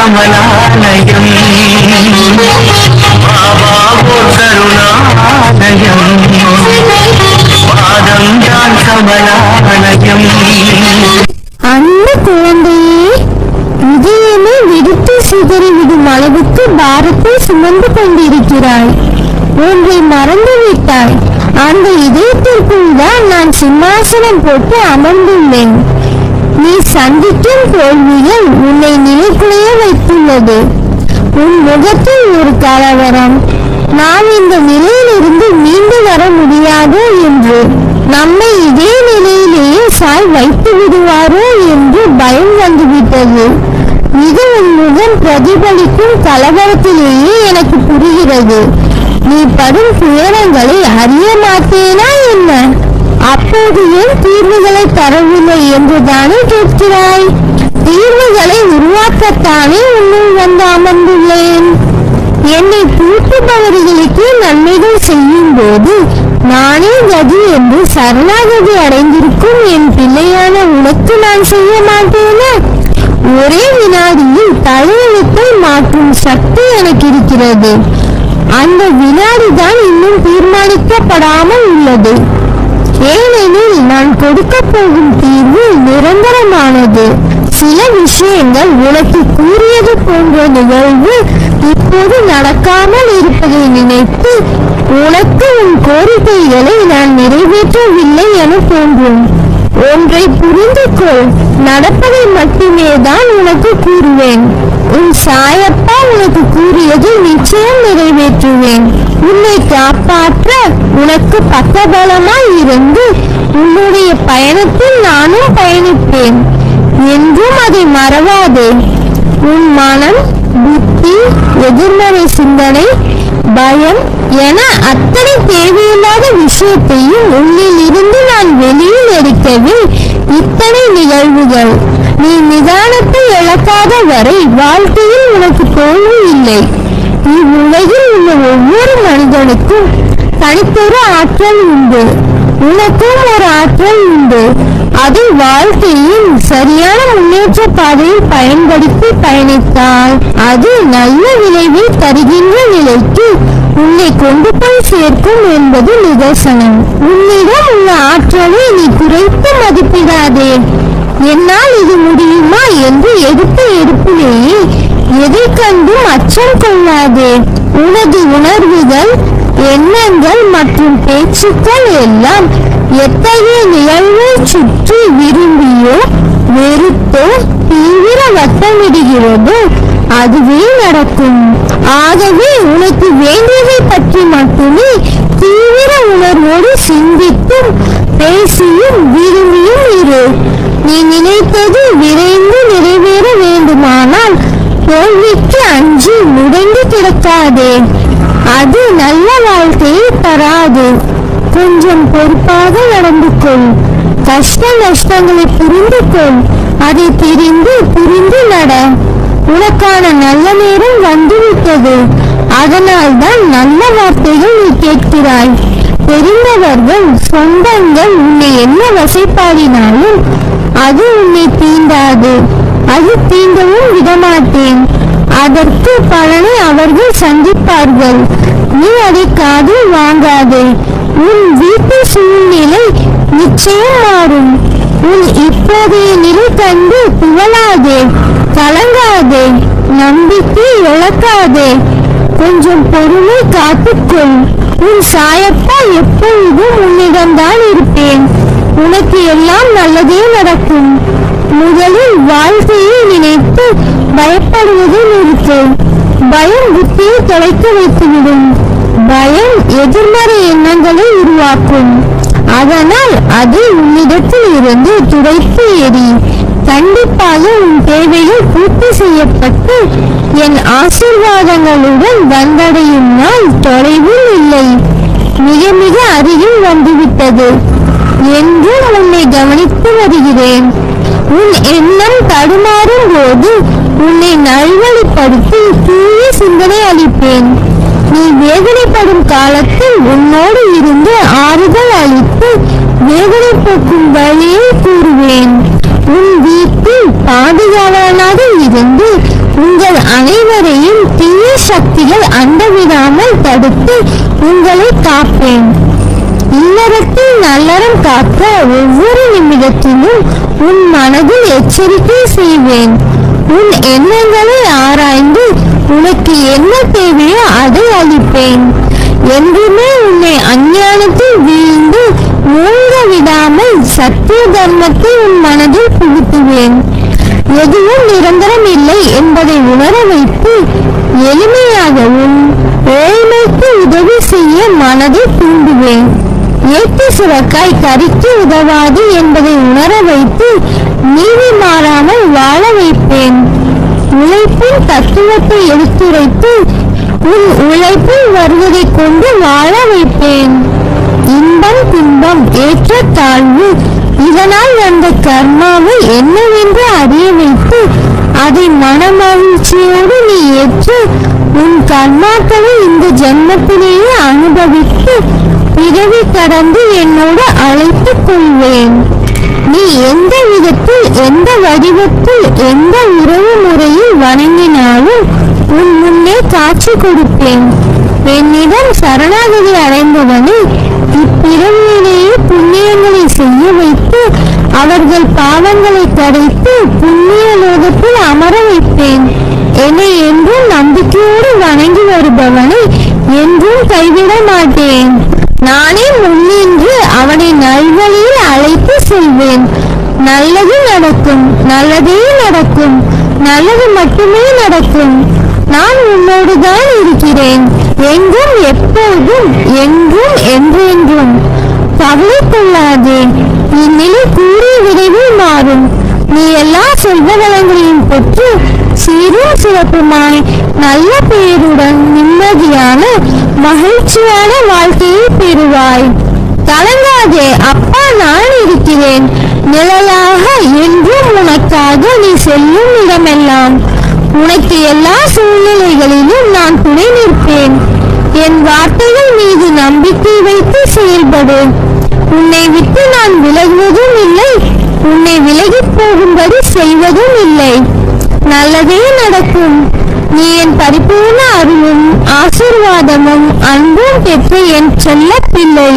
கமலாலயம் பாபாவோ கருணாலயம் பாதம் தான் கமலாலயம் அந்த குழந்தையே இதயமே வெடித்து சிதறிவிடும் அளவுக்கு பாரத்தை சுமந்து கொண்டிருக்கிறாய். ஒன்றை மறந்து விட்டாய் அந்த இதயத்திற்குள் தான் நான் சிம்மாசனம் போட்டு அமர்ந்துள்ளேன். நீ சந்திக்கும் தோல்விகள் உன்னை நிலைக்குலைய வைத்துள்ளது. உன் முகத்தில் ஒரு கலவரம். நாம் இந்த நிலையிலிருந்து மீண்டு வர முடியாதோ என்று. நம்மை இதே நிலையிலேயே சாய் வைத்து விடுவாரோ என்று பயம் வந்துவிட்டது. இது உன் முகம் பிரதிபலிக்கும் கலவரத்திலேயே எனக்கு புரிகிறது. நீ படும் துயரங்களை அறிய மாட்டேனா என்ன? தீர்வுகளை தரவில்லை என்று தானே கேட்கிறாய்? தீர்வுகளை உருவாக்கத்தானே உன்னுள் வந்து அமர்ந்துள்ளேன். என்னை தூக்குபவர்களுக்கு நன்மைகள் செய்யும் போது நானே கதி என்று சரணாகதி அடைந்திருக்கும் என் பிள்ளையான உனக்கு நான் செய்ய மாட்டேனா? ஒரே வினாடியில் தலையெழுத்தை மாற்றும் சக்தி எனக்கு இருக்கிறது. அந்த வினாடிதான் இன்னும் தீர்மானிக்கப்படாமல் உள்ளது. கொடுக்க போகும் தீர்வு நிரந்தரமானது. சில விஷயங்கள் உனக்கு கூறியது போன்ற நிகழ்வு இப்போது நடக்காமல் இருப்பதை நினைத்து உனக்கு உன் கோரிக்கைகளை நான் நிறைவேற்றவில்லை என தோன்றும். ஒன்றை புரிந்து கொள் நடப்பதை மட்டுமே தான் உனக்கு கூறுவேன். உன் சாயப்பா உனக்கு கூறியது நிச்சயம் நிறைவேற்றுவேன். உன்னை காப்பாற்ற உனக்கு பக்கபலமாய் இருந்து நானும் பயணிப்பேன். என்றும் அதை மறவாதே. உன் மனம் புத்தி எதிர்மறை சிந்தனை பயம் என அத்தனை தேவையில்லாத விஷயத்தையும் உள்ளில் இருந்து நான் வெளியில் எடுக்கவே இத்தனை நிகழ்வுகள் நீ நிதானத்தை இழக்காத வரை வாழ்க்கையில் உனக்கு தோல்வி இல்லை. இவ்வுலகில் உள்ள ஒவ்வொரு மனிதனுக்கும் தனித்தொரு ஆற்றல் உண்டு. உனக்கும் ஒரு ஆற்றல் உண்டு. அது வாழ்க்கையின் சரியான முன்னேற்ற பாதையில் பயன்படுத்தி பயணித்தால் அது நல்ல விளைவை தருகின்ற நிலைக்கு உன்னை கொண்டு போய் சேர்க்கும் என்பது நிதர்சனம். உன்னிடம் உள்ள ஆற்றலை நீ குறைத்து மதிப்பிடாதே. என்னால் இது முடியுமா என்று எடுத்த எடுப்பிலேயே எதை கண்டும் அச்சம் கொள்ளாதே. உனது உணர்வுகள் எண்ணங்கள் மற்றும் பேச்சுக்கள் எல்லாம் எத்தகைய நிகழ்வை சுற்றி விரும்பியோ வெறுத்தோ தீவிர வட்டமிடுகிறதோ அதுவே நடக்கும். ஆகவே உனக்கு வேண்டியதை பற்றி மட்டுமே தீவிர உணர்வோடு சிந்தித்தும் பேசியும் விரும்பியும் இரு. நீ நினைத்தது விரைந்து நிறைவேற வேண்டுமானால் தோல்விக்கு அஞ்சு முடங்கி கிடக்காதே. அது நல்ல வாழ்க்கையை தராது. கொஞ்சம் பொறுப்பாக நடந்து கொள் கஷ்ட நஷ்டங்களை புரிந்து கொள் அதை தெரிந்து புரிந்து நட. உனக்கான நல்ல நேரம் வந்துவிட்டது. அதனால் தான் நல்ல வார்த்தைகள் நீ கேட்கிறாய். தெரிந்தவர்கள் சொந்தங்கள் உன்னை என்ன வசைப்பாடினாலும் அது உன்னை தீண்டாது. அது தீண்டவும் விடமாட்டேன். அதற்கு பலனை அவர்கள் சந்திப்பார்கள். நீ அதை காதில் வாங்காதே. உன் வீட்டு சூழ்நிலை நிச்சயம் மாறும். உன் இப்போதைய நிலை கண்டு புகழாதே. கலங்காதே. நம்பிக்கை இழக்காதே. கொஞ்சம் பொறுமை காத்துக்கொள். உன் சாயப்பா எப்பொழுதும் உன்னிடம்தான் இருப்பேன். உனக்கு எல்லாம் நல்லதே நடக்கும். முதலில் வாழ்க்கையை நினைத்து பயப்படுவதை நிறுத்து. பயம் புத்தியை தொலைத்து வைத்துவிடும். பயம் எதிர்மறை எண்ணங்களை உருவாக்கும். அதனால் அது உன்னிடத்தில் இருந்து துடைத்து எரி கண்டிப்பாக உன் தேவைகள் பூர்த்தி செய்யப்பட்டு என் ஆசீர்வாதங்களுடன் வந்தடையும் நாள் தொலைவில் இல்லை. மிக மிக அருகில் வந்துவிட்டது என்றும் உன்னை கவனித்து வருகிறேன். உன் எண்ணம் தடுமாறும் போது உன்னை நல்வழிப்படுத்தி தூய சிந்தனை அளிப்பேன். நீ வேதனைப்படும் காலத்தில் உன்னோடு இருந்து ஆறுதல் அளித்து வேதனை போக்கும் வழியை கூறுவேன். உன் வீட்டில் பாதுகாவலனாக இருந்து உங்கள் அனைவரையும் தீய சக்திகள் அண்டவிடாமல் தடுத்து உங்களை காப்பேன். இல்லறத்தில் நல்லறம் காக்க ஒவ்வொரு நிமிடத்திலும் உன் மனதில் எச்சரிக்கை செய்வேன். உன் எண்ணங்களை ஆராய்ந்து உனக்கு என்ன தேவையோ அதை அளிப்பேன். என்றுமே உன்னை அஞ்ஞானத்தில் வீழ்ந்து மூழ்க விடாமல் சத்திய தர்மத்தை உன் மனதில் புகுத்துவேன். எதுவும் நிரந்தரம் இல்லை என்பதை உணர வைத்து எளிமையாகவும் ஏழ்மைக்கு உதவி செய்ய மனதை தூண்டுவேன். ஏற்று சுரக்காய் கறிக்கு உதவாது என்பதை உணர வைத்து நீதி உழைப்பின் எடுத்துரைத்து உன் உழைப்பில் வருவதை கொண்டு வாழ வைப்பேன். இன்பம் துன்பம் ஏற்ற தாழ்வு இதனால் அந்த கர்மாவை என்னவென்று அறிய வைத்து அதை மனமகிழ்ச்சியோடு நீ ஏற்று உன் கர்மாக்களை இந்த ஜென்மத்திலேயே அனுபவித்து பிறவி கடந்து என்னோடு அழைத்துக் கொள்வேன். நீ எந்த விதத்தில் எந்த வடிவத்தில் எந்த உறவு முறையில் வணங்கினாலும் உன் முன்னே காட்சி கொடுப்பேன். என்னிடம் சரணாகதி அடைந்தவனை இப்பிறவியிலேயே புண்ணியங்களை செய்ய வைத்து அவர்கள் பாவங்களை தடைத்து புண்ணிய லோகத்தில் அமர வைப்பேன். என்னை என்றும் நம்பிக்கையோடு வணங்கி வருபவனை என்றும் கைவிட மாட்டேன். நானே முன்னின்று அவனை நல்வழியில் அழைத்து நல்லது நடக்கும் நல்லதே நடக்கும் நல்லது மட்டுமே நடக்கும். நான் உன்னோடு தான் இருக்கிறேன் எங்கும் எப்போதும் எங்கும் என்றென்றும். கவலை கொள்ளாதே இந்நிலை கூறிய விரைவில் மாறும். நீ எல்லா செல்வ வளங்களையும் பெற்று சீரும் சிறப்புமாய் நல்ல பெயருடன் நிம்மதியான மகிழ்ச்சியான வாழ்க்கையை பெறுவாய். கலங்காதே அப்பா நான் இருக்கிறேன். என்றும் உனக்காக நீ செல்லும் இடமெல்லாம். உனக்கு எல்லா சூழ்நிலைகளிலும் நான் துணை நிற்பேன். என் வார்த்தைகள் மீது நம்பிக்கை வைத்து செயல்படு. உன்னை விட்டு நான் விலகுவதும் இல்லை. உன்னை விலகிப் போகும்படி செய்வதும் இல்லை. நல்லதே நடக்கும். நீ என் பரிபூர்ண அருளும் ஆசீர்வாதமும் அன்பும் பெற்ற என் செல்ல பிள்ளை